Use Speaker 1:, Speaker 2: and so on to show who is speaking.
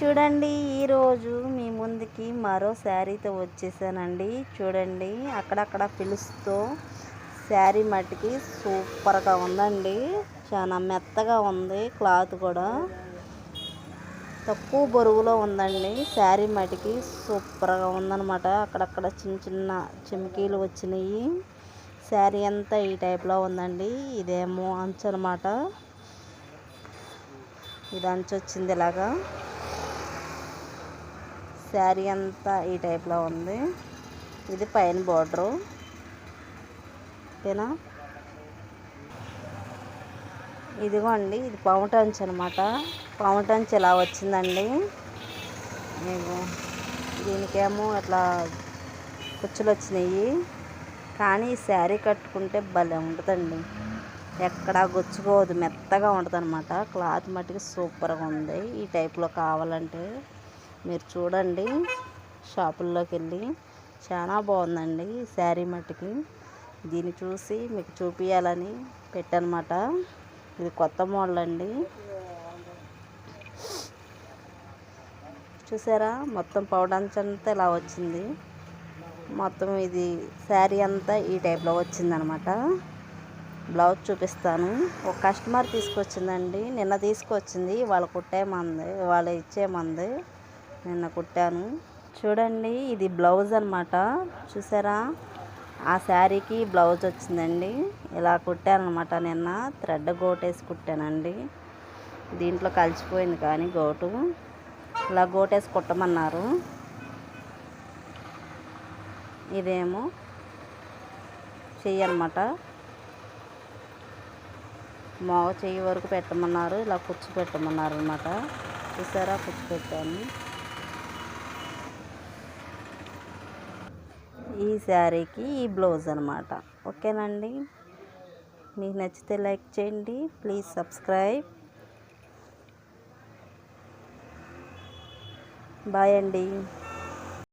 Speaker 1: చూడండి ఈరోజు మీ ముందుకి మరో శారీతో వచ్చేసానండి. చూడండి అక్కడక్కడ పిలుస్తూ శారీ మట్టికి సూపర్గా ఉందండి. చాలా మెత్తగా ఉంది క్లాత్ కూడా. తక్కువ బరువులో ఉందండి. శారీ మటికి సూపర్గా ఉందన్నమాట. అక్కడక్కడ చిన్న చిన్న చిమ్కీలు వచ్చినాయి. శారీ అంతా ఈ టైప్లో ఉందండి. ఇదేమో అంచు అనమాట ఇది అంచు వచ్చింది ఇలాగా. శారీ అంతా ఈ టైప్లో ఉంది. ఇది పైన బార్డరు. ఓకేనా? ఇదిగోండి ఇది పౌటంచ్ అనమాట పౌటంచ్ ఇలా వచ్చిందండి? మీకు దీనికేమో అట్లా కుచ్చులు వచ్చినాయి. కానీ ఈ శారీ కట్టుకుంటే భలే ఉంటుందండి. ఎక్కడా గుచ్చుకోదు మెత్తగా ఉంటుంది అనమాట క్లాత్ మట్టికి సూపర్గా ఉంది. ఈ టైప్లో కావాలంటే మీరు చూడండి షాపుల్లోకి వెళ్ళి చాలా బాగుందండి శారీ మట్టుకి. దీన్ని చూసి మీకు చూపించాలని పెట్టనమాట. ఇది కొత్త మోడల్ అండి చూసారా? మొత్తం పౌడర్స్ అంతా ఇలా వచ్చింది. మొత్తం ఇది శారీ అంతా ఈ టైప్లో వచ్చిందనమాట. బ్లౌజ్ చూపిస్తాను. ఒక కస్టమర్ తీసుకొచ్చిందండి. నిన్న తీసుకొచ్చింది. వాళ్ళు కుట్టేమంది వాళ్ళు ఇచ్చేమంది నిన్న కుట్టాను. చూడండి ఇది బ్లౌజ్ అనమాట చూసారా? ఆ శారీకి బ్లౌజ్ వచ్చిందండి. ఇలా కుట్టానమాట నిన్న. థ్రెడ్ గోటేసి కుట్టానండి. దీంట్లో కలిసిపోయింది కానీ గోటు. ఇలా గోటేసి కుట్టమన్నారు. ఇదేమో చెయ్యి అనమాట మోగ చెయ్యి వరకు పెట్టమన్నారు. ఇలా కుచ్చు పెట్టమన్నారు అనమాట చూసారా? కుచ్చు పెట్టాను. ఈ శారీకి ఈ బ్లౌజ్ అనమాట ఓకేనండి? మీకు నచ్చితే లైక్ చేయండి. Please subscribe. బాయ్ అండి.